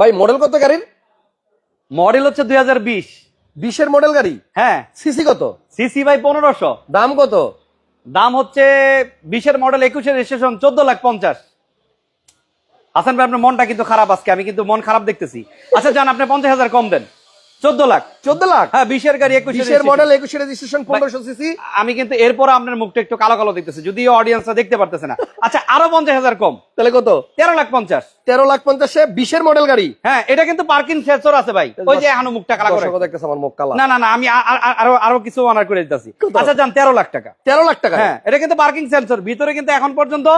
ভাই মডেল কত গাড়ির? মডেল হচ্ছে দুই হাজার বিশ। বিশের মডেল গাড়ি? হ্যাঁ। সিসি কত? সিসি ভাই পনেরোশো। দাম কত? দাম হচ্ছে বিশের মডেল একুশের রেজিস্ট্রেশন চোদ্দ লাখ পঞ্চাশ। হাসান ভাই আপনার মনটা কিন্তু খারাপ আজকে আমি কিন্তু মন খারাপ দেখতেছি। আচ্ছা যান আপনি পঞ্চাশ হাজার কম দেন। চোদ্দ লাখ। চোদ্দ লাখ? হ্যাঁ বিশের গাড়ি একুশের বিশের মডেল একুশের রেজিস্ট্রেশন পনেরোশো সিসি আমি কিন্তু এরপর আপনার মুখটা একটু কালো কালো দেখতেছি যদিও দেখতে পারতেছে না। আচ্ছা আরও পঞ্চাশ হাজার কম। তাহলে কত? তেরো লাখ পঞ্চাশ। তেরো লাখ পঞ্চাশে বিশের মডেল গাড়ি? হ্যাঁ এটা কিন্তু পার্কিং সেন্সর আছে ভাই। ওই যে এখনও মুখটা কালা করে। দেখতেছে আমার মুখ কালা। না না না আমি আরও আরও কিছু অনার করে দিতেছি। আচ্ছা যান তেরো লাখ টাকা। তেরো লাখ টাকা? হ্যাঁ এটা কিন্তু পার্কিং সেন্সর ভিতরে কিন্তু এখন পর্যন্ত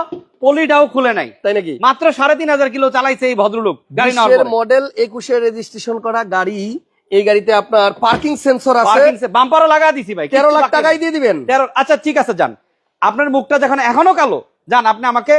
পলিটাও খুলে নাই। তাই নাকি? মাত্র সাড়ে তিন হাজার কিলো চালাইছে এই ভদ্রলোক। গাড়ি। মডেল একুশের রেজিস্ট্রেশন করা গাড়ি এই গাড়িতে আপনার পার্কিং সেন্সর আছে। বাম্পারও লাগা দিছি ভাই তেরো লাখ টাকাই দিয়ে দিবেন। তেরো আচ্ছা ঠিক আছে যান। আপনার মুখটা যখন এখনও কালো যান আপনি আমাকে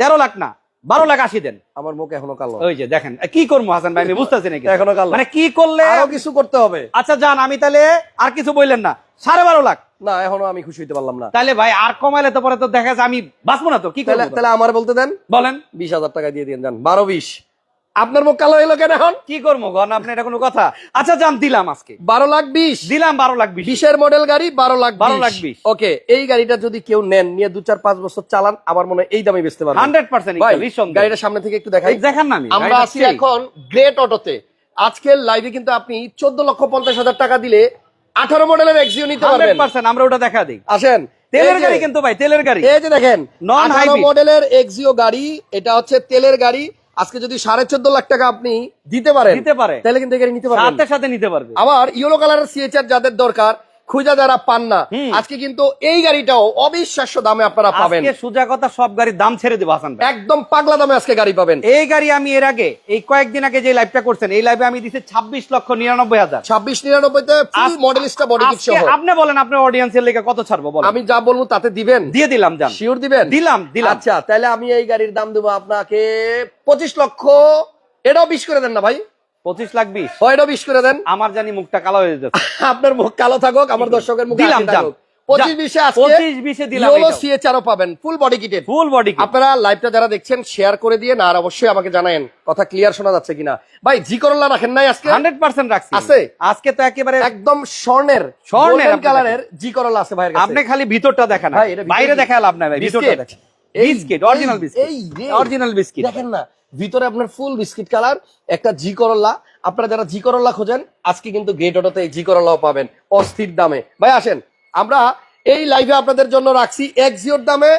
তেরো লাখ না বারো লাখ আশি দেন। আমার মুখ এখনও কালো। ওই যে দেখেন কি করব হাসান ভাই আমি বুঝতেছি নাকি? এখনও কালো। মানে কি করলে আরও কিছু করতে হবে। আচ্ছা যান আমি তাহলে আর কিছু বললেন না। সাড়ে বারো লাখ। না এখনও আমি খুশি হইতে পারলাম না। তাহলে ভাই আর কমাইলে তো পরে তো দেখা যাচ্ছে আমি বাঁচবো না তো কি তাহলে তাহলে আমার বলতে দেন। বলেন। বিশ হাজার টাকা দিয়ে দিন যান। বারো বিশ। আপনার মুখ কালো হইল কেন এখন? কি করব গন আপনি এটা কোনো কথা? আচ্ছা যান দিলাম আজকে। বারো লাখ বিশ। দিলাম বারো লাখ বিশ। বিশের মডেল গাড়ি বারো লাখ 12 লাখ বিশ। ওকে এই গাড়িটা যদি কেউ নেন নিয়ে দু চার পাঁচ বছর চালান আমার মনে হয় এই দামে বেচতে পারবেন। হান্ড্রেড পার্সেন্ট গাড়িটা সামনে থেকে একটু দেখাই। দেখান না আমরা আছি। এখন গ্রেট অটোতে আজকের লাইভে কিন্তু আপনি চোদ্দ লক্ষ পঞ্চাশ হাজার টাকা দিলে আঠারো মডেলের এক্সিও নিতে পারবেন। 100% আমরা ওটা দেখা দিই। আসেন তেলের গাড়ি কিন্তু ভাই তেলের গাড়ি। এই যে দেখেন নন আঠারো মডেলের এক্সিও গাড়ি এটা হচ্ছে তেলের গাড়ি আজকে যদি সাড়ে চোদ্দ লাখ টাকা আপনি দিতে পারেন দিতে পারে। তাহলে কিন্তু নিতে পারবেন। সাথে সাথে নিতে পারবে। আবার ইয়েলো কালারের সিএচআর যাদের দরকার খুঁজা যারা পান না আজকে কিন্তু এই গাড়িটাও অবিশ্বাস্য দামে আপনারা পাবেন। সোজা কথা সব গাড়ির দাম ছেড়ে দেবো হাসান একদম পাগলা দামে আজকে গাড়ি পাবেন। এই গাড়ি আমি এর আগে এই কয়েকদিন আগে যে লাইভটা করছেন এই লাইভে আমি দিছি ছাব্বিশ লক্ষ নিরানব্বই হাজার। ছাব্বিশ নিরানব্বইতে মডেলিস্টা বডি কিট সহ। আপনি বলেন আপনার অডিয়েন্সের লেগে কত ছাড়বো বলেন। আমি যা বলব তাতে দিবেন। দিয়ে দিলাম জান শিওর দিবেন? দিলাম দিলাম। আচ্ছা তাহলে আমি এই গাড়ির দাম দেবো আপনাকে পঁচিশ লক্ষ। এটাও বিশ করে দেন না ভাই। পঁচিশ লাখ বিশ। ও, বিশ করে দেন। আমার জানি মুখটা কালো হয়ে যাচ্ছে আপনার মুখ কালো থাকুক আমার দর্শকের মুখ দিলাম, যান। পঁচিশ বিশে আজকে 25 20 দিলাম সিএচআরও পাবেন ফুল বডি কিটের ফুল বডি আপনারা লাইভটা যারা দেখছেন শেয়ার করে দিয়ে আর অবশ্যই আমাকে জানায়েন কথা ক্লিয়ার শোনা যাচ্ছে কিনা। ভাই জি করল্লা রাখেন নাই আজকে? হান্ড্রেড পার্সেন্ট রাখছি। আছে? আজকে তো একেবারে একদম স্বর্ণের স্বর্ণের কালারের জি করল্লা আছে কাছে। আপনি খালি ভিতরটা দেখান বাইরে দেখা লাভ নাই ভাই ভিতরটা দেখেন। Biscuit original biscuit. Original biscuit. দেখেন না। ভিতরে আপনার ফুল বিস্কিট কালার একটা জি করল্লা আপনারা যারা জি করল্লা খোঁজেন আজকে কিন্তু গেট অটোতে জি করল্লাও পাবেন অস্থির দামে। ভাই আসেন। আমরা এই লাইভে আপনাদের জন্য রাখছি এক্সিওর দামে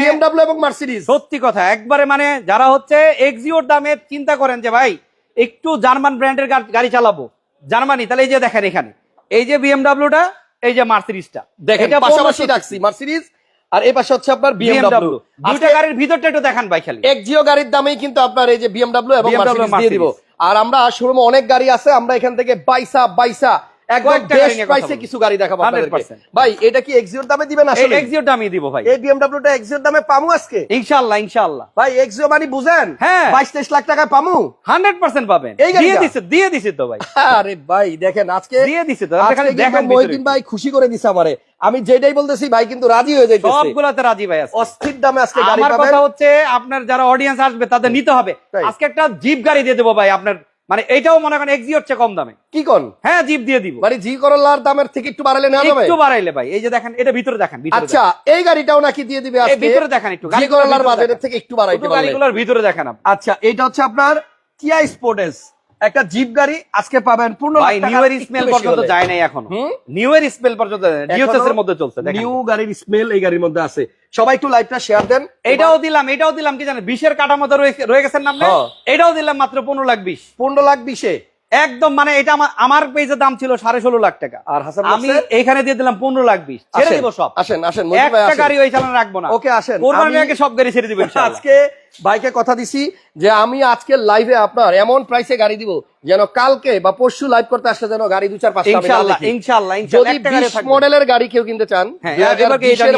বিএমডব্লিউ এবং মার্সিডিজ সত্যি কথা একবারে মানে যারা হচ্ছে এক্সিওর দামে চিন্তা করেন যে ভাই একটু জার্মান ব্র্যান্ডের গাড়ি চালাবো। জার্মানি তাহলে এই যে দেখেন এখানে এই যে বিএমডাব্লিউটা এই যে মার্সিডিজটা দেখেন এটা পাশাপাশি রাখছি মার্সিডিজ আর এই পাশে হচ্ছে আপনার বিএমডাব্লিউ দুইটা গাড়ির ভিতরটা একটু দেখান ভাই খালি। এক জিও গাড়ির দামেই কিন্তু আপনার এই যে বিএমডব্লিউ এবং মার্সিডিজ দিয়ে দিব। আর আমরা শোরুমে অনেক গাড়ি আছে আমরা এখান থেকে বাইসা বাইসা একদম বেস্ট প্রাইসে কিছু গাড়ি দেখাবো আপনাদেরকে। ভাই এটা কি এক্সিওর দামে দিবেন আসলে এক্সিওরটা আমি দিব ভাই। এই বিএমডব্লিউটা এক্সিওর দামে পামু আজকে? ইনশাআল্লাহ ইনশাআল্লাহ। ভাই এক্সিও মানে বুঝেন? হ্যাঁ। বাইশ তেইশ লাখ টাকায় পামু? হান্ড্রেড পার্সেন্ট পাবেন। দিয়ে দিছে দিয়ে দিছে তো ভাই। আরে ভাই দেখেন আজকে দিয়ে দিছে তো আপনি আজকে খালি কিন্তু দেখেন মহিউদ্দিন ভাই খুশি করে দিছে আমারে। আমি যেটাই বলতেছি ভাই কিন্তু রাজি হয়ে যাইতেছে। সবগুলাতে রাজি ভাই আছে অস্থির দামে আজকে গাড়ি আমার কথা হচ্ছে আপনার যারা অডিয়েন্স আসবে তাদের নিতে হবে। আজকে একটা জিপ গাড়ি দিয়ে দেবো ভাই আপনার মানে এটাও মনে করেন এক্সিওর চেয়ে কম দামে। কি কল হ্যাঁ জিপ দিয়ে দিব। মানে জি করলার দামের থেকে একটু বাড়াইলে নেওয়া যাবে? একটু বাড়াইলে ভাই এই যে দেখেন এটা ভিতরে দেখেন ভিতরে আচ্ছা এই গাড়িটাও নাকি দিয়ে দিবে। আজকে? ভিতরে দেখেন একটু জি করলার বাজারের থেকে একটু বাড়াইতে পারলে। গাড়িগুলোর ভিতরে দেখেন আচ্ছা এটা হচ্ছে আপনার কিয়া স্পোর্টেস। একটা জিপ গাড়ি আজকে পাবেন পূর্ণ নিউ এর স্মেল পর্যন্ত যায় নাই এখন। নিউ এর স্মেল পর্যন্ত ডিওসএস এর মধ্যে চলছে নিউ গাড়ির স্মেল এই গাড়ির মধ্যে আছে। সবাই একটু লাইভটা শেয়ার দেন। এটাও দিলাম এটাও দিলাম কি জানেন? বিশের কাটা মতো রয়ে- গেছেন না হ্যাঁ। এটাও দিলাম মাত্র পনেরো লাখ বিশ। পনেরো লাখ বিশে। একদম মানে এটা আমার- আমার পেজের দাম ছিল সাড়ে ষোলো লাখ টাকা। আর হাসান আমি এইখানে দিয়ে দিলাম পনেরো লাখ বিশ। ছেড়ে দিব সব। আসেন আসেন একটা গাড়ি ওই চালান রাখব না। ওকে আসেন। আগে সব গাড়ি ছেড়ে দিবেন আজকে বাইকে কথা দিছি যে আমি আজকে লাইভে আপনার এমন প্রাইসে গাড়ি দিব যেন কালকে বা পরশু লাইভ করতে আসলে যেন গাড়ি দু চার পাঁচটা ইনশাআল্লাহ ইনশাআল্লাহ যদি বিশ মডেলের গাড়ি কেউ কিনতে চান হ্যাঁ,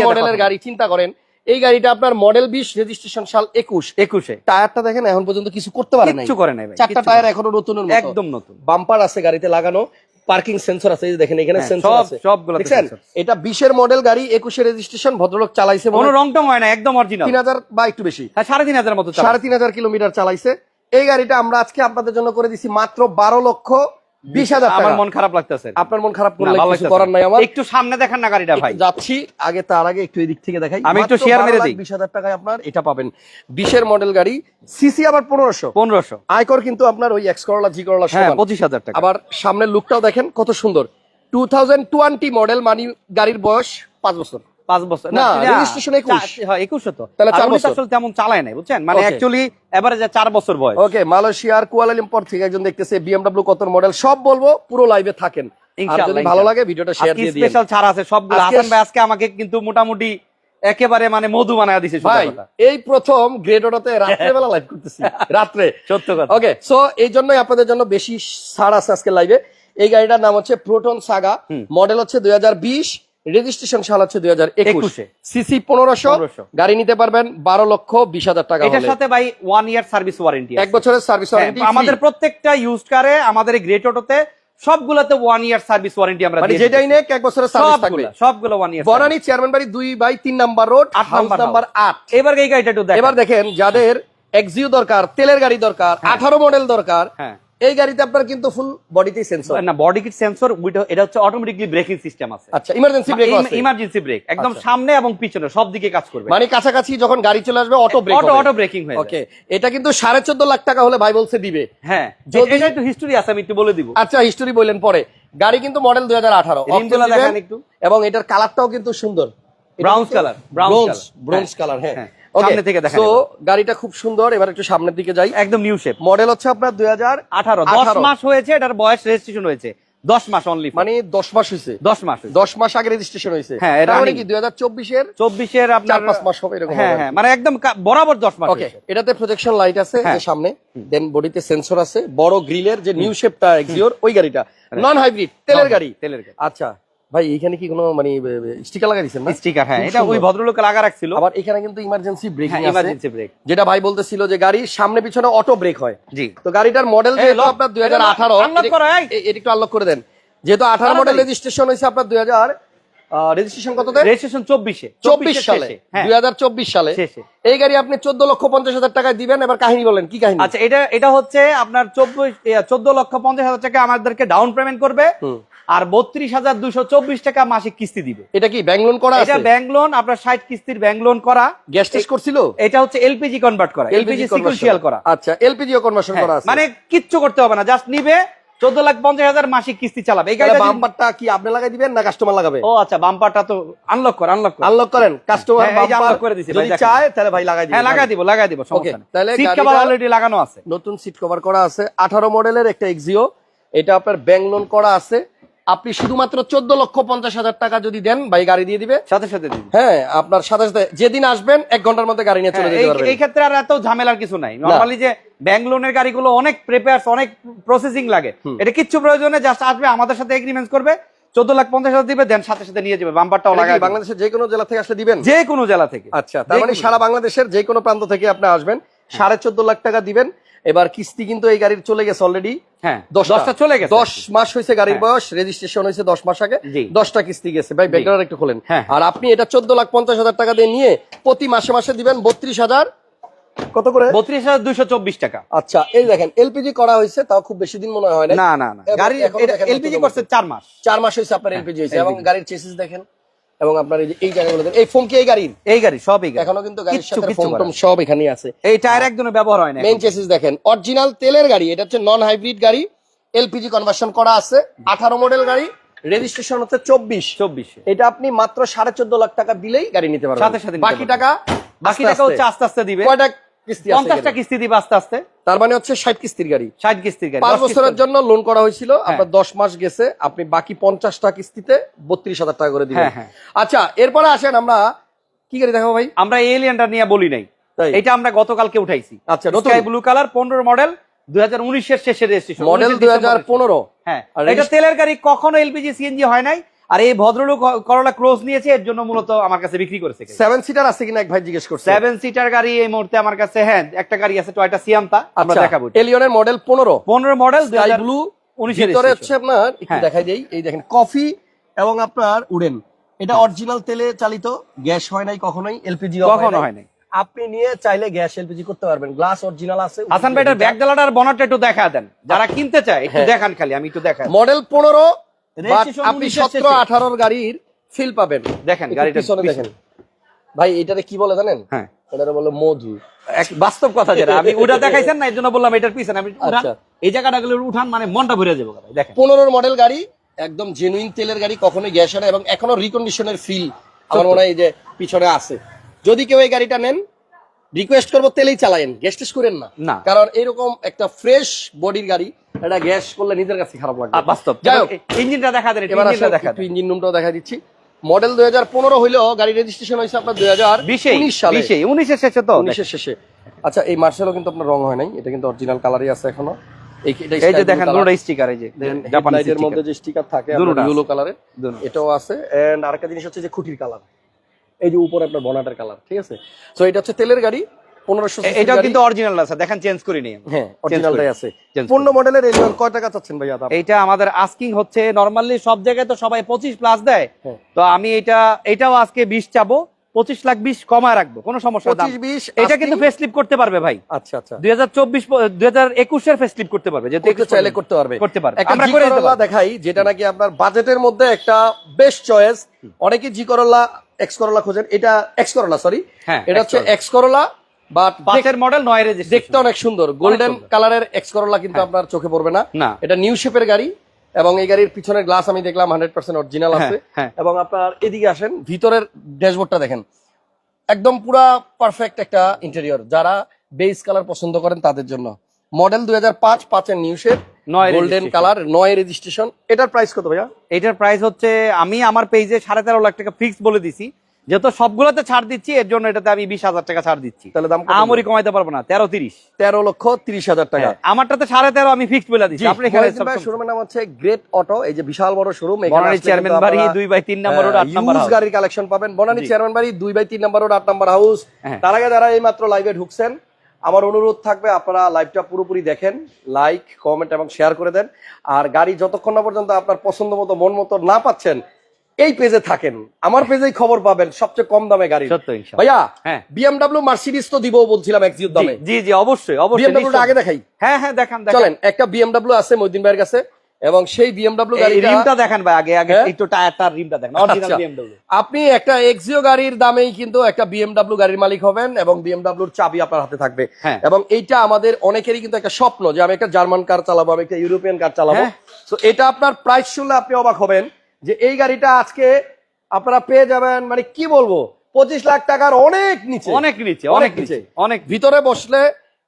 মডেলের গাড়ি চিন্তা করেন এই গাড়িটা আপনার মডেল বিশ রেজিস্ট্রেশন সাল একুশ। একুশে। টায়ারটা দেখেন এখন পর্যন্ত কিছু করতে পারে কিচ্ছু করে নাই চারটা টায়ার এখনও। মতো। একদম নতুন। বাম্পার আছে গাড়িতে লাগানো পার্কিং সেন্সর আছে দেখেন এখানে হ্যাঁ, সেন্সর আছে। সবগুলোতে দেখছেন। এটা বিশের মডেল গাড়ি একুশে রেজিস্ট্রেশন ভদ্রলোক চালাইছে কোনো রং টং হয় না একদম অরিজিনাল তিন হাজার বা একটু বেশি। হ্যাঁ সাড়ে তিন হাজার মতো চালায়। সাড়ে তিন হাজার কিলোমিটার চালাইছে। এই গাড়িটা আমরা আজকে আপনাদের জন্য করে দিছি মাত্র বারো লক্ষ বিশ হাজার আমার মন খারাপ লাগতেছে আপনার মন খারাপ করলে কিছু করার নাই আমার। একটু সামনে দেখান না গাড়িটা ভাই। যাচ্ছি আগে তার আগে একটু এদিক থেকে দেখাই। আমি একটু share মেরে দিই। বিশ হাজার টাকায় আপনার এটা পাবেন। বিশের মডেল গাড়ি সিসি আবার পনেরোশো। পনেরোশো। আয়কর কিন্তু আপনার ওই এক্স করলা জি করলা পঁচিশ হাজার টাকা। আবার সামনের লুকটাও দেখেন কত সুন্দর। টু থাউজেন্ড টোয়েন্টি মডেল মানে গাড়ির বয়স পাঁচ বছর। পাঁচ বছর। না, না, registration 21 চা- হ্যাঁ একুশে তো। তাহলে চার বছর। আসলে তেমন চালায় নাই বুঝছেন? মানে অ্যাকচুয়ালি চার বছর বয়স। ওকে মালয়েশিয়ার কুয়ালালিম্পর থেকে একজন দেখতেছে বিএমডব্লিউ কত মডেল সব বলব পুরো লাইভে থাকেন। ইনশাআল্লাহ, ভালো লাগে ভিডিওটা শেয়ার দিয়ে দিন স্পেশাল ছাড় আছে সবগুলো। হাসান ভাই আজকে আমাকে কিন্তু মোটামুটি একেবারে মানে মধু বানায় দিছে ভাই এই প্রথম গ্রেড অটোতে রাত্রেবেলা লাইভ করতেছি রাত্রে। সত্য কথা। ওকে সো এই জন্যই আপনাদের জন্য বেশি ছাড় আছে আজকে লাইভে এই গাড়িটার নাম হচ্ছে প্রোটন সাগা মডেল হচ্ছে দুই হাজার বিশ। রেজিস্ট্রেশন সাল হচ্ছে দুই হাজার একুশ। 21 সিসি পনেরোশো গাড়ি নিতে পারবেন বারো লক্ষ বিশ হাজার টাকা এটার সাথে ভাই ওয়ান ইয়ার সার্ভিস ওয়ারেন্টি এক বছরের সার্ভিস ওয়ারেন্টি আমাদের প্রত্যেকটা ইউজ কারে আমাদের এই গ্রেট অটোতে সবগুলোতে ওয়ান ইয়ার সার্ভিস ওয়ারেন্টি আমরা মানে যেটাই নেক এক বছরের সার্ভিস থাকবে। সবগুলো ওয়ান ইয়ার বনানী চেয়ারম্যান বাড়ি দুই বাই তিন নাম্বার রোড আট নাম্বার আট। এবার এই গাড়িটা একটু দেখেন। এবার দেখেন যাদের এক্সিউ দরকার তেলের গাড়ি দরকার আঠারো মডেল দরকার হ্যাঁ। এই গাড়িতে আপনার কিন্তু ফুল বডিতেই সেন্সর না বডি কিট সেন্সর এটা হচ্ছে অটোমেটিকলি ব্রেকিং সিস্টেম আছে। আচ্ছা ইমার্জেন্সি ব্রেক আছে। ইমার্জেন্সি ব্রেক একদম আচ্ছা। সামনে এবং পিছনে সব দিকে কাজ করবে। মানে কাছাকাছি যখন গাড়ি চলে আসবে auto brake auto auto braking হয়ে ওকে এটা কিন্তু সাড়ে চোদ্দ লাখ টাকা হলে ভাই বলছে দিবে। হ্যাঁ যদি- এটা একটু হিস্টোরি আছে আমি একটু বলে দিব। আচ্ছা হিস্টোরি বললেন পরে। গাড়ি কিন্তু মডেল দুই হাজার আঠারো। রিমগুলো দেখান একটু। এবং এটার কালারটাও কিন্তু সুন্দর। ব্রাউন কালার ব্রাউন ব্রোঞ্জ হ্যাঁ, কালার হ্যাঁ। হ্যাঁ। Okay, সামনে থেকে দেখান এবার। গাড়িটা খুব সুন্দর এবার একটু সামনের দিকে যাই। একদম নিউ শেপ মডেল হচ্ছে আপনার দুই হাজার আঠারো দশ মাস হয়েছে এটার বয়স রেজিস্ট্রেশন হয়েছে। দশ মাস অনলি মানে দশ মাস হয়েছে। দশ মাস দশ মাস আগে রেজিস্ট্রেশন হয়েছে। হ্যাঁ, তার মানে কি দুই হাজার চব্বিশের? চব্বিশের আপনার পাঁচ মাস হবে এরকম হ্যাঁ হ্যাঁ মানে একদম বরাবর দশ মাস ওকে এটাতে প্রজেকশন লাইট আছে হ্যাঁ। যে সামনে। দেন বডিতে সেন্সর আছে বড় গ্রিলের যে নিউ শেপটা এক্সিওর ওই গাড়িটা। নন হাইব্রিড তেলের গাড়ি। তেলের গাড়ি। আচ্ছা। ভাই এখানে কি কোনো মানে স্টিকার লাগাই দিচ্ছেন না? স্টিকার হ্যাঁ এটা ওই ভদ্রলোক লাগা রাখছিল। আবার এখানে কিন্তু ইমার্জেন্সি ব্রেকিং আছে। ইমার্জেন্সি ব্রেক যেটা ভাই বলতেছিল যে গাড়ির সামনে পিছনে অটো ব্রেক হয়। জি। তো গাড়িটার মডেল যেহেতু আপনার দুই আনলক করো। এটা একটু আনলক করে দেন। যেহেতু আঠারো মডেল রেজিস্ট্রেশন হয়েছে আপনার দুই হাজার রেজিস্ট্রেশন কততে রেজিস্ট্রেশন চব্বিশে। চব্বিশ সালে। হ্যাঁ। দুই হাজার চব্বিশ সালে। এই গাড়ি আপনি চোদ্দ লক্ষ পঞ্চাশ হাজার টাকায় দিবেন এবার কাহিনী বলেন কি কাহিনী? আচ্ছা এটা এটা হচ্ছে আপনার চব্বিশ চোদ্দ লক্ষ পঞ্চাশ হাজার টাকা আমাদেরকে ডাউন পেমেন্ট করবে আর বত্রিশ হাজার দুশো চব্বিশ টাকা মাসিক কিস্তি দিবে। এটা কি ব্যাংক লোন করা এটা ব্যাংক লোন আপনার ষাট কিস্তির ব্যাংক লোন করা। গ্যাস টেস্ট করছিল? এটা হচ্ছে এলপিজি কনভার্ট করা এলপিজি সিকুয়েন্সিয়াল করা। আচ্ছা এলপিজিও কনভার্সন হ্যাঁ, করা আছে। মানে কিচ্ছু করতে হবে না জাস্ট নিবে চোদ্দ লাখ পঞ্চাশ হাজার মাসিক কিস্তি চালাবে। এই তাহলে বাম্পারটা কি আপনি লাগাই দিবেন না কাস্টমার লাগাবে? ও আচ্ছা বাম্পারটা তো আনলক করেন আনলক আনলক করেন কাস্টমার বাম্পার করে দিছি, যদি চায় তাহলে ভাই লাগাই দিবেন হ্যাঁ লাগাই দিব লাগাই দিব সমস্যা নেই। তাহলে সিট কভার অলরেডি লাগানো আছে। নতুন সিট কভার করা আছে আঠারো মডেলের একটা এক্সিও এটা আপনার ব্যাংক লোন করা আছে। আপনি শুধুমাত্র চোদ্দ লক্ষ পঞ্চাশ হাজার টাকা যদি দেন ভাই গাড়ি দিয়ে দিবে। সাথে সাথে হ্যাঁ আপনার সাথে সাথে যেদিন আসবেন এক ঘণ্টার মধ্যে গাড়ি নিয়ে চলে হ্যাঁ, যেতে এই- পারবেন। এই ক্ষেত্রে আর এত ঝামেলার কিছু নাই। নরমালি যে ব্যাংক লোনের গাড়িগুলো অনেক প্রিপেয়ার্স অনেক প্রসেসিং লাগে। এটা কিচ্ছু প্রয়োজনে জাস্ট আসবে আমাদের সাথে এগ্রিমেন্ট করবে। চোদ্দ লাখ পঞ্চাশ হাজার দিবে দেন সাথে সাথে নিয়ে যাবে বাম্পারটাও লাগাই বাংলাদেশের যে কোনো জেলা থেকে আসলে দিবেন? যে কোনো জেলা থেকে। আচ্ছা তার মানে সারা বাংলাদেশের যে কোনো প্রান্ত থেকে আপনি আসবেন। সাড়ে চোদ্দ লাখ টাকা দিবেন। এবার কিস্তি কিন্তু এই গাড়ির চলে গেছে অলরেডি হ্যাঁ দশটা। চলে গেছে। দশ মাস হয়েছে গাড়ির হ্যাঁ। বয়স রেজিস্ট্রেশন হয়েছে দশ মাস আগে। দশটা কিস্তি গেছে। ভাই ব্যাকগ্রাউন্ড একটু খোলেন। হ্যাঁ। আর আপনি এটা চোদ্দ লাখ পঞ্চাশ হাজার টাকা দিয়ে নিয়ে প্রতি মাসে মাসে দিবেন বত্রিশ হাজার। কত করে? বত্রিশ হাজার দুইশো চব্বিশ টাকা। আচ্ছা এই দেখেন এলপিজি করা হয়েছে তাও খুব বেশি দিন মনে হয় না না না। গাড়ি এলপিজি করছে চার মাস। চার মাস হয়েছে আপনার এলপিজি হয়েছে এবং গাড়ির চেসিস দেখেন। এবং আপনার এই যে এই জায়গাগুলো এই ফোন কি এই গাড়ির? এই গাড়ি সব এই এখনও কিন্তু গাড়ির সাথে টোম সব এখানেই আছে। এই টায়ার একদমই ব্যবহার হয় না মেইন চেসিস দেখেন অরিজিনাল তেলের গাড়ি এটা হচ্ছে নন হাইব্রিড গাড়ি এলপিজি কনভার্সন করা আছে আঠারো মডেল গাড়ি রেজিস্ট্রেশন হচ্ছে চব্বিশ। চব্বিশে। এটা আপনি মাত্র সাড়ে চোদ্দ লাখ টাকা দিলেই গাড়ি নিতে পারবেন। সাথে সাথে বাকি টাকা বাকি টাকা হচ্ছে আস্তে। আস্তে আস্তে দিবে। কয়টা কিস্তি আছে পঞ্চাশটা কিস্তি দিবে আস্তে আস্তে? তার মানে হচ্ছে ষাট কিস্তির গাড়ি। ষাট কিস্তির গাড়ি পাঁচ দশ বছরের জন্য লোন করা হয়েছিল আপনার দশ মাস গেছে আপনি বাকি পঞ্চাশটা কিস্তিতে বত্রিশ হাজার টাকা করে দিবেন। হ্যাঁ, হ্যাঁ। আচ্ছা এরপরে আসেন আমরা কি গাড়ি দেখাবো ভাই? আমরা এলিয়ানটা নিয়ে বলি নাই। এটা আমরা গতকালকে উঠাইছি। আচ্ছা, স্কাই ব্লু কালার পনেরো মডেল দুই হাজার উনিশের রেজিস্ট্রেশন মডেল দুই হাজার পনেরো। হ্যাঁ। এটা তেলের গাড়ি কখনো এলপিজি সিএনজি হয় নাই। আর এই ভদ্রলোক করলা ক্রস নিয়েছে এর জন্য মূলত আমার কাছে বিক্রি করেছে সেভেন সিটার আছে কিনা এক ভাই জিজ্ঞেস করছে। সেভেন সিটার গাড়ি এই মুহূর্তে আমার কাছে হ্যাঁ একটা গাড়ি আছে টয়টা সিয়ামতা আমরা আচ্ছা দেখাবো। এলিয়নের মডেল পনেরো। পনেরো মডেল ব্লু উনিশের হচ্ছে আপনার একটু হ্যাঁ। দেখাই দেই এই দেখেন কফি এবং আপনার উডেন এটা অরিজিনাল তেলে চালিত গ্যাস হয় নাই কখনোই এলপিজি কখনো হয় নাই। আপনি নিয়ে চাইলে গ্যাস এলপিজি করতে পারবেন গ্লাস অরিজিনাল আছে হাসান ভাই এটার ব্যাক ডালাটার বনারটা একটু দেখা দেন যারা কিনতে চায় একটু হ্যাঁ। দেখান খালি আমি একটু দেখাই। মডেল পনেরো আপনি সতেরো আঠারোর গাড়ির ফিল পাবেন। দেখেন গাড়িটা দেখেন। ভাই এটারে কি বলে জানেন? হ্যাঁ। এটারে বলে মধু। এক বাস্তব কথা যেটা। আমি ওটা দেখাইছেন না এর জন্য বললাম এটার পিছনে। আমি আচ্ছা। এই জায়গাটা গুলো উঠান মানে মনটা ভরে যাবে দেখেন। পনেরোর মডেল গাড়ি একদম জেনুইন তেলের গাড়ি কখনোই গ্যাস হয় না এবং এখনও রিকন্ডিশনের ফিল আমার মনে হয় এই যে পিছনে আছে। যদি কেউ এই গাড়িটা নেন রিকোয়েস্ট করব তেলেই চালায়েন গ্যাস টেস্ট করেন না। না। কারণ এরকম একটা ফ্রেশ বডির গাড়ি এটা গ্যাস করলে নিজের কাছে খারাপ লাগবে। বাস্তব। যাই হোক ইঞ্জিনটা দেখা দেন এবার আসলে দেখা ইঞ্জিন রুমটাও দেখা দিচ্ছি। মডেল দুই হাজার পনেরো হইলেও গাড়ি রেজিস্ট্রেশন হয়েছে আপনার দুই হাজার বিশে উনিশ সালে। উনিশের শেষে তো। উনিশের শেষে। আচ্ছা এই মার্সেলও কিন্তু আপনার রং হয় নাই এটা কিন্তু অরিজিনাল কালারই আছে এখনও। এই এটা যে দেখেন দুটো স্টিকার এই যে Then জাপানি headlight এর মধ্যে যে স্টিকার থাকে ইয়েলো। কালারের এটাও আছে। এন্ড আরেকটা জিনিস হচ্ছে যে খুঁটির কালার এই যে উপরে আপনার বনাটের কালার ঠিক আছে? সো এটা হচ্ছে তেলের গাড়ি পনেরোশো কিন্তু অরিজিনাল আছে দেখেন চেঞ্জ করিনি হ্যাঁ অরিজিনালটাই আছে। পূর্ণ মডেলের এলিয়ন কয় টাকা চাচ্ছেন ভাইয়া এইটা আমাদের আস্কিং হচ্ছে নরমালি সব জায়গায় তো সবাই পঁচিশ প্লাস দেয়। হ্যাঁ। তো আমি এটা এটাও আজকে বিশ চাবো পঁচিশ লাখ বিশ কমায় রাখব কোনো সমস্যা দাম পঁচিশ এটা কিন্তু করতে পারবে ভাই। আচ্ছা আচ্ছা। দুই হাজার চব্বিশ দুই হাজার একুশের করতে পারবে যেহেতু করতে 21 চাইলে করতে পারবে। করতে পারবে। আমরা করে। দেখাই যেটা নাকি আপনার বাজেটের মধ্যে একটা বেস্ট চয়েস অনেকে জি করোলা এক্স করোলা খোঁজেন। এটা এক্স করোলা সরি হ্যাঁ, এটা হচ্ছে এক্স করোলা বাট পাঁচের মডেল নয় রেজিস্ট্রেশন দেখতে অনেক সুন্দর। গোল্ডেন কালারের এক্স করোলা কিন্তু আপনার চোখে পড়বে না। এটা নিউ শেপের গাড়ি এবং এই গাড়ির পিছনের গ্লাস আমি দেখলাম হান্ড্রেড পার্সেন্ট অরিজিনাল আছে। হ্যাঁ, হ্যাঁ। এবং আপনার এদিকে আসেন ভিতরের ড্যাশবোর্ডটা দেখেন। একদম পুরা পারফেক্ট একটা ইন্টেরিয়র যারা বেস কালার পছন্দ করেন তাদের জন্য। মডেল দুই হাজার পাঁচ পাঁচের নিউ শেপ নয় গোল্ডেন কালার নয় রেজিস্ট্রেশন এটার প্রাইস কত ভাইয়া? এটার প্রাইস হচ্ছে আমি আমার পেজে সাড়ে তেরো লাখ টাকা ফিক্স বলে দিছি। যেহেতু সবগুলোতে ছাড় দিচ্ছি এর জন্য এটাতে আমি বিশ হাজার টাকা ছাড় দিচ্ছি। তাহলে দাম আমরি কমাইতে পারব না তেরো তিরিশ। তেরো লক্ষ তিরিশ হাজার টাকা। আমারটাতে সাড়ে তেরো আমি ফিক্স বলে দিচ্ছি। আপনি শোরুমের নাম হচ্ছে গ্রেট অটো এই যে বিশাল বড় শোরুম বনানী চেয়ারম্যান বাড়ি দুই বাই তিন নম্বর রোড আট নম্বর হাউস। গাড়ির কালেকশন পাবেন। বনানী চেয়ারম্যান বাড়ি দুই বাই তিন নম্বর রোড আট নম্বর হাউস হ্যাঁ। তার আগে যারা এই মাত্র লাইভে ঢুকছেন আমার অনুরোধ থাকবে আপনারা লাইভটা পুরোপুরি দেখেন লাইক কমেন্ট এবং শেয়ার করে দেন। আর গাড়ি যতক্ষণ না পর্যন্ত আপনার পছন্দ মতো মন মতো না পাচ্ছেন এই পেজে থাকেন। আমার পেজেই খবর পাবেন সবচেয়ে কম দামে গাড়ি। সত্য ভাইয়া হ্যাঁ। বিএমডাব্লিউ মার্সিডিজ তো দিব বলছিলাম এক্সিউর দামে। জি, জি অবশ্যই অবশ্যই আগে দেখাই। হ্যাঁ হ্যাঁ দেখান দেখান। চলেন একটা বিএমডাব্লিউ আছে মইদিন ভাইয়ের কাছে। এবং সেই বিএমডাব্লিউ গাড়িটা রিমটা দেখান ভাই আগে আগে হ্যাঁ? একটু টায়ারটার রিমটা দেখেন অরিজিনাল আচ্ছা। বিএমডব্লিউ আপনি একটা এক্সিও গাড়ির দামেই কিন্তু একটা বিএমডাব্লিউ গাড়ির মালিক হবেন এবং বিএমডাব্লিউর চাবি আপনার হাতে থাকবে হ্যাঁ। এবং এইটা আমাদের অনেকেরই কিন্তু একটা স্বপ্ন যে আমি একটা জার্মান কার চালাবো আমি একটা ইউরোপিয়ান কার চালাবো হ্যাঁ। তো এটা আপনার প্রাইস শুনলে আপনি অবাক হবেন যে এই গাড়িটা আজকে আপনারা পেয়ে যাবেন মানে কি বলব পঁচিশ লাখ টাকার অনেক নিচে অনেক নিচে অনেক। নিচে অনেক ভিতরে বসলে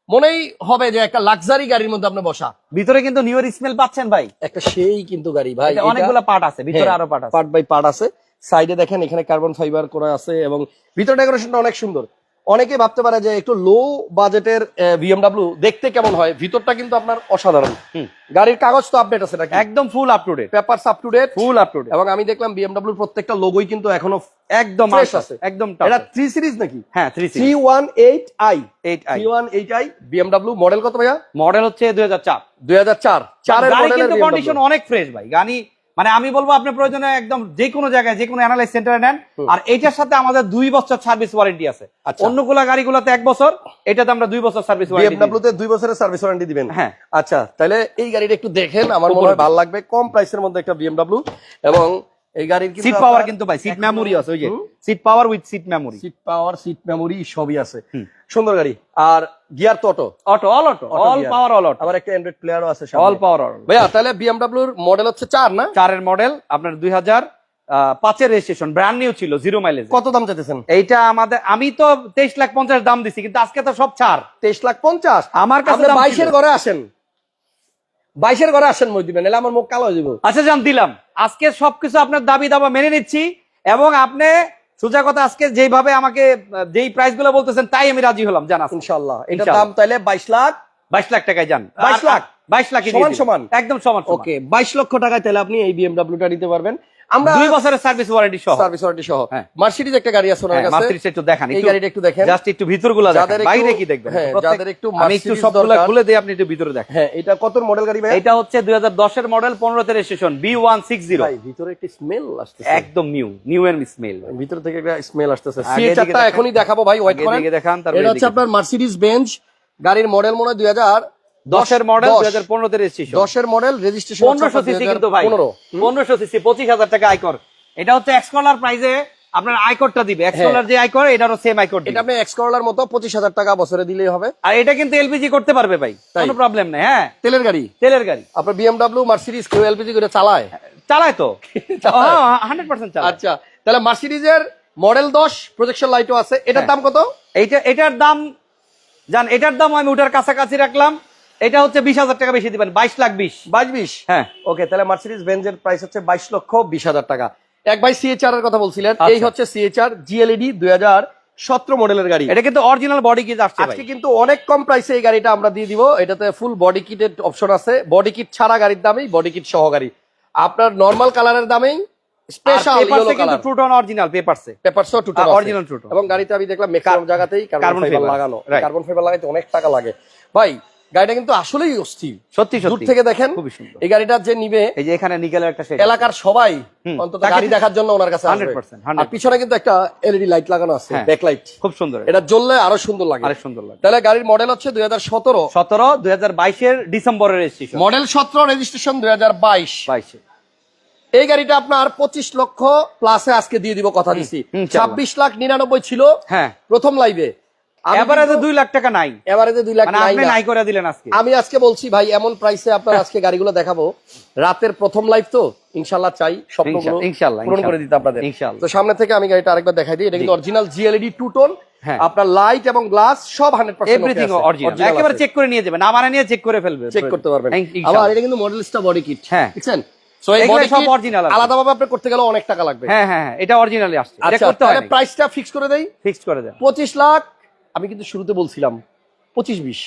মনেই হবে যে একটা লাক্সারি গাড়ির মধ্যে আপনি বসা। ভিতরে কিন্তু নিউর স্মেল পাচ্ছেন ভাই। একটা সেই কিন্তু গাড়ি ভাই অনেকগুলো পার্ট আছে ভিতরে আরও পার্ট আছে। পার্ট বাই পার্ট আছে। সাইডে দেখেন এখানে কার্বন ফাইবার করা আছে এবং ভিতর ডেকোরেশনটা অনেক সুন্দর। অনেকে ভাবতে পারে যে একটু লো বাজেটের বিএমডাব্লিউ দেখতে কেমন হয়? ভিতরটা কিন্তু আপনার অসাধারণ। গাড়ির কাগজ তো আপডেট আছে নাকি? একদম full up to date papers up to date full up to date এবং আমি দেখলাম বিএমডাব্লিউর প্রত্যেকটা লোগোই কিন্তু এখনও একদম fresh আছে। একদম এটা থ্রি সিরিজ নাকি? হ্যাঁ three three one eight I eight I one eight I BMW model কত ভাইয়া? মডেল হচ্ছে দুই হাজার চার। দুই হাজার চার। চারের মডেলের কিন্তু কন্ডিশন অনেক ফ্রেশ ভাই। গাড়ি মানে আমি বলব আপনি প্রয়োজনে একদম যে কোনো জায়গায় যে কোনো অ্যানালাইজ সেন্টারে নেন। আর এটার সাথে আমাদের দুই বছর সার্ভিস ওয়ারেন্টি আছে। অন্যগুলা অন্যগুলো গাড়িগুলোতে এক বছর এটাতে আমরা দুই বছর সার্ভিস ওয়ারেন্টি তে দুই বছরের সার্ভিস ওয়ারেন্টি দিবেন। হ্যাঁ। আচ্ছা তাহলে এই গাড়িটা একটু দেখেন আমার মনে হয় ভালো লাগবে। কম প্রাইসের মধ্যে একটা বিএমডাব্লিউ এবং এই গাড়ির সিট পাওয়ার কিন্তু ভাই সিট মেমোরি আছে ওই যে seat power with seat memory seat power seat memory সবই আছে। সুন্দর গাড়ি। আর গিয়ার তো auto. Auto all auto all power all auto আবার একটা অ্যান্ড্রয়েড প্লেয়ারও আছে অল পাওয়ার অল ভাইয়া তাহলে বিএমডাব্লিউর মডেল হচ্ছে চার না? চারের মডেল আপনার দুই হাজার পাঁচের রেজিস্ট্রেশন ব্র্যান্ড নিউ ছিল জিরো মাইলেজ কত দাম চাইতেছেন? এইটা আমাদের আমি তো তেইশ লাখ পঞ্চাশ দাম দিছি কিন্তু আজকে তো সব ছাড়। তেইশ লাখ পঞ্চাশ? আমার কাছে। বাইশের ঘরে আসেন। বাইশের ঘরে আসেন নাহলে আমার মুখ কালো হয়ে যাব। আচ্ছা জান দিলাম। আজকে সবকিছু আপনার দাবি দাবা মেনে নিচ্ছি এবং আপনি সোজা কথা আজকে যেইভাবে আমাকে যেই প্রাইসগুলো বলতেছেন তাই আমি রাজি হলাম জান ইনশাল্লাহ এটার দাম তাহলে বাইশ লাখ। বাইশ লাখ টাকায় যান 22 লাখ? বাইশ লাখ সমান সমান? একদম সমান ওকে বাইশ লক্ষ টাকায় তাহলে আপনি এই বিএমডাব্লিউটা নিতে পারবেন। আমরা দুই বছরের সার্ভিস ওয়ারেন্টি সহ। সার্ভিস ওয়ারেন্টি সহ। হ্যাঁ। মার্সিডিজ একটা গাড়ি আছে ওনার কাছে। মার্সিডিজ একটু দেখান এই গাড়িটা একটু দেখেন। জাস্ট একটু ভিতরগুলো দেখেন বাইরে কি দেখবেন? হ্যাঁ, যাদের একটু আমি একটু সবগুলো খুলে দিই আপনি একটু ভিতরে দেখেন। হ্যাঁ এটা কত মডেল গাড়ি ভাই? এটা হচ্ছে দুই হাজার দশের মডেল পনেরো তে registration B one six zero ভাই ভিতরে একটি স্মেল আসতেছে। একদম নিউ নিউ এর স্মেল ভিতর থেকে একটা স্মেল দিকে এখনই দেখাবো ভাই ওয়েট করেন। এটা হচ্ছে আপনার মার্সিডিজ বেঞ্চ গাড়ির মডেল মনে হয় দুই হাজার দশের মডেল দুই হাজার রেজিস্ট্রেশন দশের মডেল রেজিস্ট্রেশন পনেরোশো সিসি কিন্তু ভাই। পনেরো। পনেরোশো সিসি পঁচিশ হাজার টাকা আয়কর। এটা হচ্ছে এক্সকলার প্রাইজে আপনার আয়করটা দিবে। এক্সকলার যে আয়কর এটারও সেম আয়কর এটা আপনি মতো পঁচিশ হাজার টাকা বছরে দিলেই হবে। আর এটা কিন্তু এলপিজি করতে পারবে ভাই। কোনো প্রবলেম নেই হ্যাঁ। তেলের গাড়ি? তেলের গাড়ি। আপনার বিএমডাব্লিউ মার্সিডিজ কেউ এলপিজি করে চালায়? চালায় তো। হান্ড্রেড পার্সেন্ট আচ্ছা তাহলে মার্সিডিজের মডেল দশ প্রজেকশন লাইটও আছে। এটার হ্যাঁ। দাম কত? এইটা এটার দাম জান এটার দাম আমি ওটার কাছাকাছি রাখলাম। এটা হচ্ছে বিশ হাজার টাকা বেশি দিবেন বাইশ লাখ বিশ। বাইশ বিশ? হ্যাঁ। ওকে তাহলে মার্সিডিজ বেঞ্জের প্রাইস হচ্ছে বাইশ লক্ষ বিশ হাজার টাকা। এক ভাই সিএচআর এর কথা বলছিলেন আচ্ছা। এই হচ্ছে সিএচআর জিএলইডি দুই হাজার সতেরো মডেলের গাড়ি। এটা কিন্তু অরিজিনাল বডি কিট আসছে আজকে কিন্তু অনেক কম প্রাইসে এই গাড়িটা আমরা দিয়ে দিব এটাতে ফুল বডি কিটের অপশন আছে। বডি কিট ছাড়া গাড়ির দামেই বডি কিট সহ গাড়ি। আপনার নর্মাল কালারের দামেই স্পেশাল ইয়েলো অরিজিনাল পেপারসে original এবং গাড়িতে আমি দেখলাম ম্যাক্সিমাম জায়গাতেই কার্বন ফাইবার লাগানো। কার্বন ফাইবার লাগাইতে অনেক টাকা লাগে। ভাই গাড়িটা কিন্তু আসলেই অস্থির। সত্যি দূর থেকে দেখেন খুবই সুন্দর। এই গাড়িটা যে নিবে এই যে এখানে নিকেলের একটা এলাকার সবাই অন্তত গাড়ি দেখার জন্য ওনার কাছে আসবে। 100%, 100% আর পিছনে কিন্তু একটা এলইডি লাইট লাগানো আছে। ব্যাকলাইট খুব সুন্দর এটা। জ্বললে আরও সুন্দর লাগে। আরেক সুন্দর লাগে। তাহলে গাড়ির মডেল হচ্ছে দুই হাজার সতেরো। সতেরো দুই হাজার বাইশের ডিসেম্বরের রেজিস্ট্রেশন মডেল সতেরো রেজিস্ট্রেশন দুই হাজার বাইশ। বাইশে। এই গাড়িটা আপনার পঁচিশ লক্ষ প্লাসে আজকে দিয়ে দিব কথা দিছি। চলো। ছাব্বিশ লাখ নিরানব্বই ছিল হ্যাঁ। প্রথম লাইভে এবারে দুই লাখ টাকা নাই। এভারেজে দুই লাখ মানে নাই আপনি নাই করে দিলেন আজকে। আমি আজকে বলছি ভাই এমন প্রাইসে আপনার আজকে গাড়িগুলো দেখাবো। রাতের প্রথম লাইভ তো চাই স্বপ্নগুলো পূরণ করে দিতে আপনাদের। তো সামনে থেকে আমি গাড়িটা আরেকবার দেখাই দিই। এটা কিন্তু অরিজিনাল জিএলইডি টু টোন। আপনার লাইট এবং গ্লাস সব হান্ড্রেড এভরিথিং অরিজিনাল একেবারে চেক করে নিয়ে যাবেন। আমার নিয়ে চেক করে ফেলবে চেক করতে পারবেন। আবার এটা কিন্তু মডেলিস্টা বডি কিট হ্যাঁ। আলাদাভাবে করতে গেলে অনেক টাকা লাগবে। হ্যাঁ হ্যাঁ হ্যাঁ, এটা অরিজিনালি আসছে। এটা আচ্ছা প্রাইসটা ফিক্স করে ফিক্সড করে দেন। পঁচিশ লাখ আমি কিন্তু শুরুতে বলছিলাম পঁচিশ বিশ।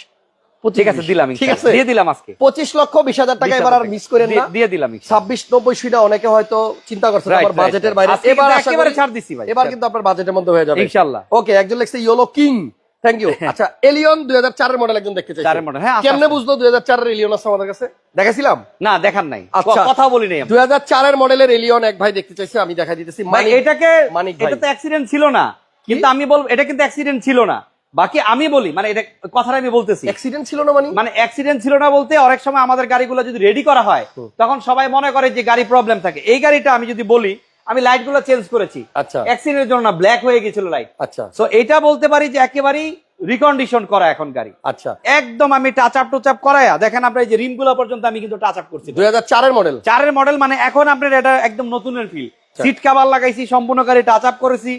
ঠিক আছে দিলাম ঠিক আছে? দিয়ে দিলাম আজকে। পঁচিশ লক্ষ বিশ হাজার টাকা 20,000 এবার আর মিস করেন না। দিয়ে- দিয়ে দিলাম ছাব্বিশ নব্বই সুইটা অনেকে হয়তো চিন্তা করছে আমার বাজেটের বাইরে। এবার একেবারে ছাড় দিচ্ছি ভাই। এবার কিন্তু আপনার বাজেটের মধ্যে হয়ে যাবে। ইনশাল্লাহ। ওকে একজন লিখছে ইয়েলো কিং থ্যাংক ইউ আচ্ছা এলিয়ন দুই হাজার চারের মডেল একজন দেখতে চাই চারের হ্যাঁ, কেমনে বুঝলো দুই হাজার চারের এলিয়ন আছে আমাদের কাছে? দেখাছিলাম না দেখার নাই। আচ্ছা। কথা বলি নাই দুই হাজার চারের মডেলের এলিয়ন এক ভাই দেখতে চাইছে আমি দেখা দিতেছি। মানিক- এটাকে মানে এটা তো অ্যাক্সিডেন্ট ছিল না। কিন্তু আমি বলব এটা কিন্তু অ্যাক্সিডেন্ট ছিল না। বাকি আমি বলি মানে এটা কথাটা আমি বলতেছি। অ্যাক্সিডেন্ট ছিল না মানে? মানে অ্যাক্সিডেন্ট ছিল না বলতে অনেক সময় আমাদের গাড়িগুলো যদি রেডি করা হয় তখন সবাই মনে করে যে গাড়ি প্রবলেম থাকে। এই গাড়িটা আমি যদি বলি আমি লাইটগুলো চেঞ্জ করেছি। আচ্ছা। অ্যাক্সিডেন্টের জন্য না ব্ল্যাক হয়ে গেছিল লাইট আচ্ছা। সো এটা বলতে পারি যে একেবারেই রিকন্ডিশন করা এখন গাড়ি। আচ্ছা। একদম আমি টাচ আপ টুচ আপ করায়া দেখেন আপনার এই যে রিমগুলো পর্যন্ত আমি কিন্তু টাচ আপ করছি। দুই হাজার চারের মডেল চারের মডেল মানে এখন আপনার এটা একদম নতুনের ফিল। সিট কাভার লাগাইছি সম্পূর্ণ গাড়ি টাচ আপ করেছি।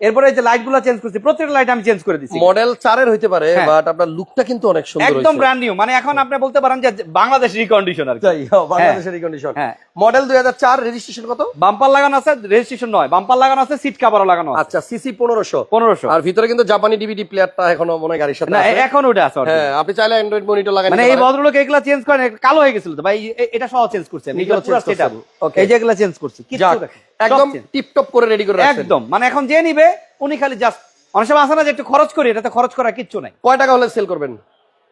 এরপরে যে লাইটগুলো চেঞ্জ করছি প্রত্যেকটা লাইট আমি চেঞ্জ করে দিচ্ছি মডেল চারের হইতে পারে হ্যাঁ। বাট আপনার লুকটা কিন্তু অনেক সুন্দর একদম ব্র্যান্ড নিউ মানে এখন আপনি বলতে পারেন যে বাংলাদেশ রিকন্ডিশন আর কি। হ্যাঁ, বাংলাদেশের কন্ডিশন হ্যাঁ। মডেল রেজিস্ট্রেশন কত? বাম্পার লাগানো আছে রেজিস্ট্রেশন নয়। বাম্পার লাগানো আছে সিট কাভারও লাগানো আছে। আচ্ছা সিসি পনেরোশো। পনেরোশো। আর ভিতরে কিন্তু জাপানি ডিভিডি প্লেয়ারটা এখনও মনে হয় গাড়ির সাথে আছে। এখন ওটা আছে হ্যাঁ আপনি চাইলে অ্যান্ড্রয়েড মনিটর লাগাই মানে এই ভদ্রলোক এগুলা চেঞ্জ করেন কালো হয়ে গেছিল তো। ভাই এটা সহ চেঞ্জ করছে। পুরো সেটআপ. এই এগুলা চেঞ্জ করছি দেখেন, একদম টিপটপ করে রেডি করে একদম। মানে এখন যে নিবে উনি খালি জাস্ট অনেক সময় আসে না যে একটু খরচ করি এটাতে খরচ করা কিচ্ছু নাই। কয় টাকা হলে সেল করবেন?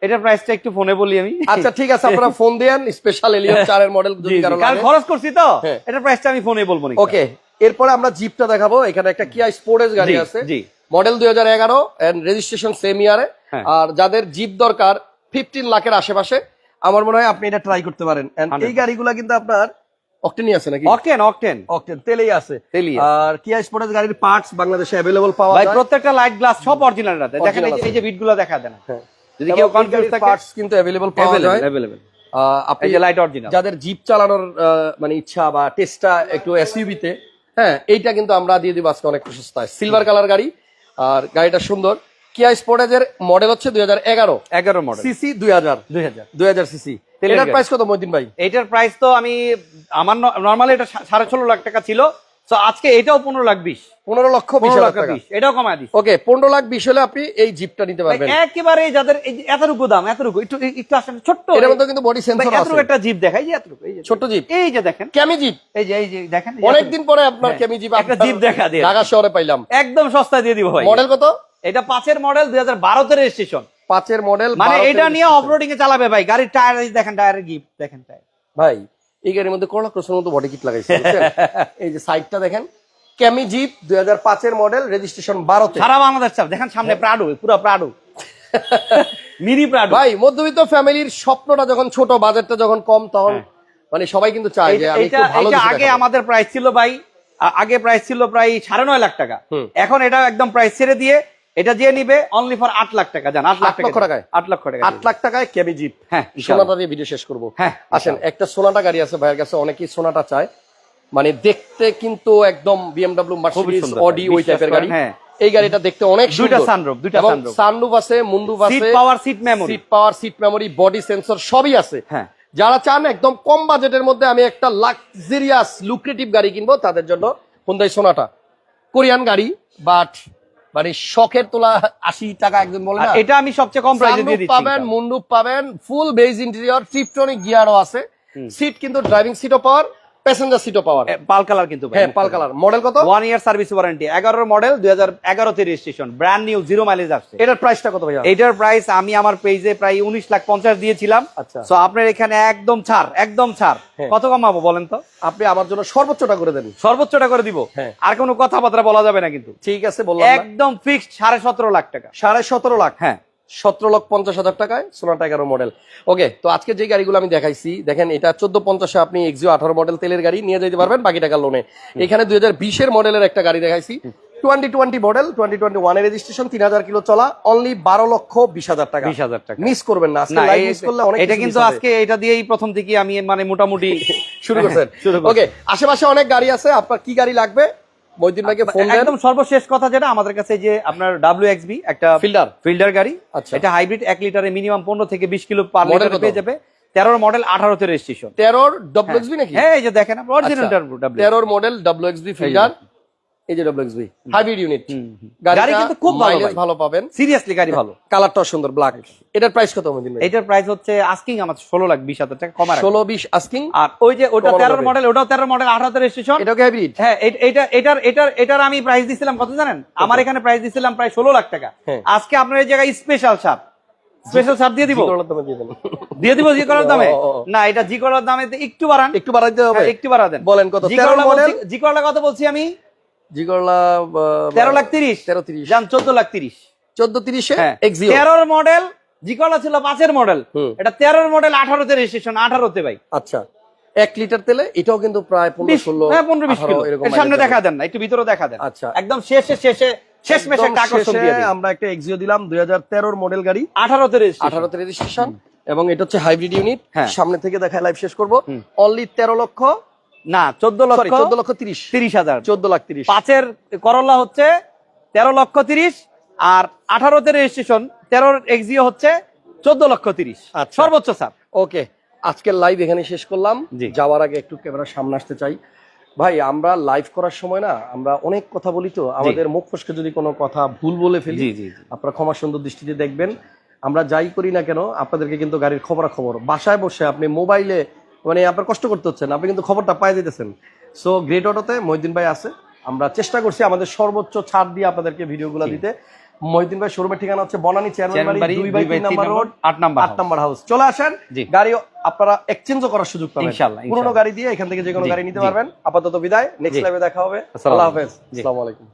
এটার প্রাইসটা একটু ফোনে বলি আমি। আচ্ছা ঠিক আছে আপনারা ফোন দেন স্পেশাল এলিয়ন মডেল যদি কারণ খরচ করছি তো হ্যাঁ। এটার প্রাইসটা আমি ফোনে বলব ওকে এরপরে আমরা জিপটা দেখাবো এখানে একটা কিয়া স্পোর্টেজ গাড়ি আছে। জি। মডেল দুই হাজার এগারো এন্ড রেজিস্ট্রেশন সেম ইয়ারে। আর যাদের জিপ দরকার ফিফটিন লাখের আশেপাশে আমার মনে হয় আপনি এটা ট্রাই করতে পারেন। And 100 এই গাড়িগুলা কিন্তু আপনার অকটেনই আছে নাকি? অকটেন অকটেন অকটেন তেলেই আছে। তেলই আর কিয়া স্পোর্টেজ গাড়ির পার্টস বাংলাদেশে অ্যাভেলেবল পাওয়া যায়। প্রত্যেকটা লাইট গ্লাস সব অরিজিনাল রাতে দেখেন এই যে- Original এই যে বিটগুলো দেখা দেন হ্যাঁ। যদি কেউ কনফিউজ থাকে পার্টস কিন্তু অ্যাভেলেবল পাওয়া যায়। অ্যাভেলেবল আহ, আপনি যে লাইট অরিজিনাল যাদের জিপ চালানোর আহ, মানে ইচ্ছা বা টেস্টটা একটু এসইউবিতে হ্যাঁ এইটা কিন্তু আমরা দিয়ে দিব আজকে অনেক সস্তায় সিলভার কালার গাড়ি আর গাড়িটা সুন্দর। কিয়া স্পোর্টেজের মডেল হচ্ছে দুই হাজার এগারো। এগারো মডেল সিসি দুই হাজার। দুই হাজার। দুই হাজার সিসি এটার প্রাইস কত মহিদিন ভাই? এইটার প্রাইস তো আমি আমার নর্মালি এটা সাড়ে ষোলো লাখ টাকা ছিল। তো আজকে এটাও পনেরো লাখ বিশ। পনেরো লক্ষ পনেরো লাখ টাকা। বিশ। এটাও কমায় দিস ওকে পনেরো লাখ বিশ হলে আপনি এই জিপটা নিতে পারবেন। একেবারে যাদের এতটুকু দাম এতটুকু একটু একটু আসেন ছোট্ট এর মধ্যে কিন্তু বডি সেন্সর এতটুকু একটা জিপ দেখাই যে এতটুকু এই যে ছোট জিপ এই যে দেখেন। ক্যামি জিপ এই যে এই যে দেখেন অনেকদিন পরে আপনার হ্যাঁ, ক্যামি জিপ একটা জিপ দেখা দিয়ে। ঢাকা শহরে পাইলাম। একদম সস্তায় দিয়ে দিব ভাই। মডেল কত? এটা পাঁচের মডেল দুই হাজার বারো বারোতে রেজিস্ট্রেশন পাঁচের মডেল মানে এটা নিয়ে অফরোডিং এ চালাবে ভাই। গাড়ির টায়ার দেখেন টায়ারের গিফট দেখেন টায়ার ভাই এই গাড়ির মধ্যে করলা ক্রসের মতো বডি কিট লাগাইছে? এই যে সাইডটা দেখেন ক্যামি জিপ দুই হাজার পাঁচের মডেল রেজিস্ট্রেশন বারোতে। সারা বাংলাদেশ চাপ। দেখেন সামনে প্রাডো পুরো প্রাডো মিনি প্রাডো ভাই মধ্যবিত্ত ফ্যামিলির স্বপ্নটা যখন ছোট বাজেটটা যখন কম তখন মানে সবাই কিন্তু চায় যে আমি একটু ভালো এটা আগে আমাদের প্রাইস ছিল ভাই আগে প্রাইস ছিল প্রায় সাড়ে নয় লাখ টাকা। এখন এটা একদম প্রাইস ছেড়ে দিয়ে এটা যে নিবে অনলি ফর আট লাখ টাকা জান আট লাখ লক্ষ টাকা টাকায়? আট লক্ষ টাকা আট লাখ টাকায় ক্যামি জিপ? হ্যাঁ সোনাটা দিয়ে ভিডিও শেষ করব। হ্যাঁ আসেন একটা সোনাটা গাড়ি আছে ভাইয়ের কাছে অনেকেই সোনাটা চায়। মানে দেখতে কিন্তু একদম বিএমডব্লিউ মার্সিডিজ অডি ওই টাইপের গাড়ি। হ্যাঁ। এই গাড়িটা দেখতে অনেক দুইটা sunroof, দুইটা sunroof। সানরুফ আছে মুন্ডুফ আছে seat power seat memory seat power seat memory body sensor সবই আছে। হ্যাঁ। যারা চান একদম কম বাজেটের মধ্যে আমি একটা লাক্সারিয়াস লুক্রেটিভ গাড়ি কিনবো তাদের জন্য হুন্দাই সোনাটা। কোরিয়ান গাড়ি বাট মানে শখের তোলা আশি টাকা একজন বলে না? এটা আমি সবচেয়ে কম প্রাইসে দিয়ে দিচ্ছি পাবেন মুন্ডুপ পাবেন ফুল বেজ ইন্টেরিয়র ট্রিপটনিক গিয়ারও আছে। সিট কিন্তু ড্রাইভিং সিটও পাওয়ার প্যাসেঞ্জার সিটও পাওয়ার পাল কালার কিন্তু হ্যাঁ পাল কালার। মডেল কত? ওয়ান ইয়ার সার্ভিস ওয়ারেন্টি এগারোর মডেল দুই হাজার এগারোতে registration brand new zero mileage আসছে। এটার প্রাইসটা কত ভাইয়া? এইটার প্রাইস আমি আমার পেজে প্রায় উনিশ লাখ পঞ্চাশ দিয়েছিলাম। আচ্ছা। সো আপনার এখানে একদম ছাড় একদম ছাড়। হ্যাঁ। কত কমাবো বলেন তো? আপনি আমার জন্য সর্বোচ্চটা করে দেন। সর্বোচ্চটা করে দিব। হ্যাঁ। আর কোনো কথাবার্তা বলা যাবে না কিন্তু। ঠিক আছে বললাম একদম ফিক্সড সাড়ে সতেরো লাখ টাকা। সাড়ে সতেরো লাখ। হ্যাঁ। সতেরো লক্ষ পঞ্চাশ হাজার টাকায় সোনাটা এগারো মডেল ওকে তো আজকে যে গাড়িগুলো আমি দেখাইছি দেখেন এটা চোদ্দ পঞ্চাশে আপনি এক্সিও আঠারো মডেল তেলের গাড়ি নিয়ে যেতে পারবেন বাকি টাকা লোনে এখানে দুই হাজার বিশের মডেলের একটা গাড়ি দেখাইছি। Twenty twenty model twenty twenty ওয়ানের রেজিস্ট্রেশন তিন হাজার কিলো চলা অনলি বারো লক্ষ বিশ হাজার টাকা। বিশ হাজার টাকা। মিস করবেন না আজকে মিস করলে অনেক এটা কিন্তু আজকে এটা দিয়েই প্রথম থেকে আমি মানে মোটামুটি শুরু করছেন। ওকে আশেপাশে অনেক গাড়ি আছে আপনার কি গাড়ি লাগবে? মহিউদ্দিন ভাইকে ফোন দেন। একদম সর্বশেষ কথা যেটা আমাদের কাছে যে আপনার এক্সবি একটা ফিল্ডার ফিল্ডার গাড়ি। আচ্ছা। এটা হাইব্রিড এক লিটারে মিনিমাম পনেরো থেকে বিশ কিলো পার লিটার পেয়ে যাবে। তেরোর মডেল আঠারোতে রেজিস্ট্রেশন তেরোর ডব্লিউএক্সবি নাকি? হ্যাঁ এই যে দেখেন অরিজিনাল আচ্ছা, তেরোর মডেল ডব্লিউএক্সবি ফিল্ডার এই যে ডব্লিউএক্সবি হাইব্রিড ইউনিট গাড়ি কিন্তু খুব ভালো ভালো পাবেন। সিরিয়াসলি গাড়ি ভালো। কালারটাও সুন্দর ব্ল্যাক এটার প্রাইস কত মহিউদ্দিন এটার প্রাইস হচ্ছে আস্কিং আমার ষোলো লাখ বিশ হাজার টাকা কমার ষোলো বিশ আস্কিং আর ওই যে ওটা কমানো তেরোর যাবে। মডেল ওটাও তেরো মডেল আঠারোতে রেজিস্ট্রেশন এটাও হাইব্রিড হ্যাঁ এটা এটার এটার এটার আমি প্রাইস দিছিলাম কত জানেন? আমার এখানে প্রাইস দিছিলাম প্রায় ষোলো লাখ টাকা। হ্যাঁ। আজকে আপনার এই জায়গায় স্পেশাল ছাড় স্পেশাল ছাড় দিয়ে দিব? দিয়ে দিব। জি করার দামে। না এটা জি করার দামে একটু বাড়ান। একটু বাড়াইতে হবে। হ্যাঁ, একটু বাড়া দেন বলেন কত? জি করলা কত বলছি আমি। জি তেরো লাখ তিরিশ। তেরো তিরিশ। যান চোদ্দ লাখ তিরিশ। চোদ্দ তিরিশে হ্যাঁ। তেরোর মডেল জি করলা ছিল পাঁচের মডেল এটা তেরোর মডেল আঠারোতে রেজিস্ট্রেশন আঠারোতে ভাই। আচ্ছা। এক লিটার তেলে এটাও কিন্তু প্রায় পনেরো ষোলো হ্যাঁ পনেরো বিশ কিলো। সামনে দেখা দেন না একটু ভিতরে দেখা দেন। আচ্ছা। একদম শেষে শেষে শেষ মেশে আমরা একটা এক্সিও দিলাম দুই হাজার তেরোর মডেল গাড়ি। আঠারোতে আঠারোতে রেজিস্ট্রেশন এবং এটা হচ্ছে হাইব্রিড ইউনিট হ্যাঁ। সামনে থেকে দেখায় লাইভ শেষ করব। অনলি তেরো লক্ষ না চোদ্দ লক্ষ চোদ্দ লক্ষ তিরিশ। তিরিশ হাজার। চোদ্দ লাখ তিরিশ। পাঁচের করলা হচ্ছে তেরো লক্ষ তিরিশ আর আঠারোতে রেজিস্ট্রেশন তেরোর এক্সিও হচ্ছে চোদ্দ লক্ষ তিরিশ। আচ্ছা। সর্বোচ্চ স্যার। ওকে আজকের লাইভ এখানে শেষ করলাম। যাওয়ার আগে একটু ক্যামেরার সামনে আসতে চাই। ভাই আমরা লাইভ করার সময় না আমরা অনেক কথা বলি তো আমাদের মুখ ফসকে যদি কোনো কথা ভুল বলে ফেলি আপনারা ক্ষমা সুন্দর দৃষ্টিতে দেখবেন। আমরা যাই করি না কেন আপনাদেরকে কিন্তু গাড়ির খবরাখবর। বাসায় বসে আপনি মোবাইলে মানে আপনার কষ্ট করতে হচ্ছে না আপনি কিন্তু খবরটা পাই দিতেছেন। সো গ্রেট অটোতে মহিউদ্দিন ভাই আছে। আমরা চেষ্টা করছি আমাদের সর্বোচ্চ ছাড় দিয়ে আপনাদেরকে ভিডিওগুলো। দিতে। মহিউদ্দিন ভাই শোরুমের ঠিকানা হচ্ছে বনানী চেয়ারম্যান চেয়ারম্যান বাড়ি বাড়ি, দুই বাই তিন নাম্বার রোড আট নাম্বার আট নাম্বার হাউস চলে আসেন। গাড়ি আপনারা এক্সচেঞ্জও করার সুযোগ পাবেন। ইনশাআল্লাহ, পুরোনো গাড়ি দিয়ে এখান থেকে যে কোনো গাড়ি নিতে পারবেন। আপাতত বিদায়। নেক্সট। লাইভে দেখা হবে। আল্লাহ হাফেজ। আসসালামু আলাইকুম।